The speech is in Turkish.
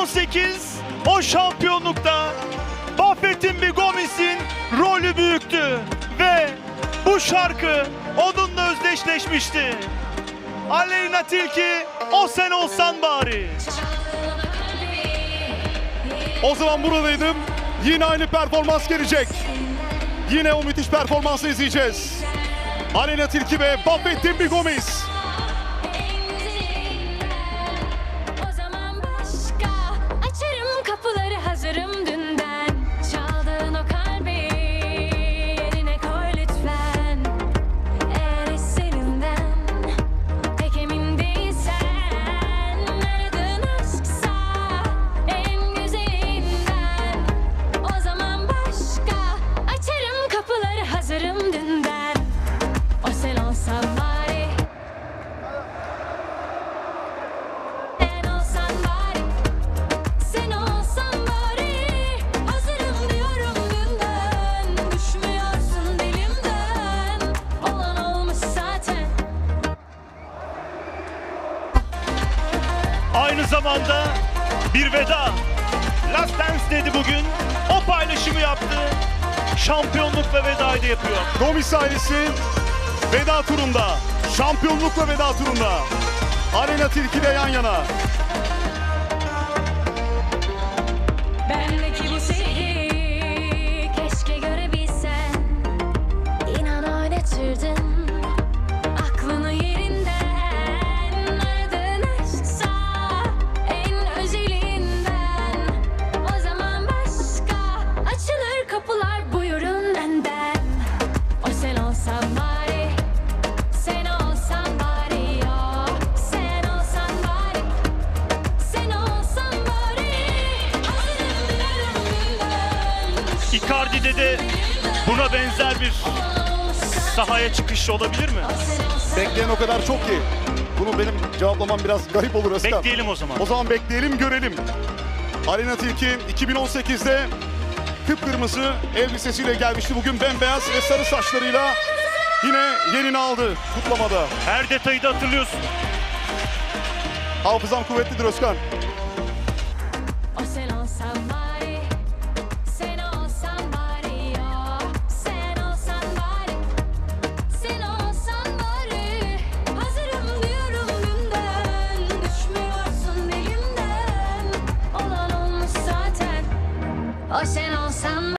2018 o şampiyonlukta Buffett'in bir Gomis'in rolü büyüktü ve bu şarkı onunla özdeşleşmişti. Aleyna Tilki o sen olsan bari. O zaman buradaydım. Yine aynı performans gelecek. Yine o müthiş performansı izleyeceğiz. Aleyna Tilki ve Buffettin Bigomis. O Aynı zamanda bir veda. Last Dance dedi bugün. O paylaşımı yaptı. Şampiyonlukla vedayı da yapıyor. Gomis ailesi veda turunda. Şampiyonlukla veda turunda. Aleyna Tilki yan yana. Icardi'de de buna benzer bir sahaya çıkış olabilir mi? Bekleyen o kadar çok ki. Bunu benim cevaplamam biraz garip olur Özkan. Bekleyelim o zaman. O zaman bekleyelim görelim. Aleyna Tilki 2018'de kıpkırmızı elbisesiyle gelmişti. Bugün bembeyaz ve sarı saçlarıyla yine yerini aldı kutlamada. Her detayı da hatırlıyorsun. Hafızam kuvvetlidir Özkan. I'll send on some.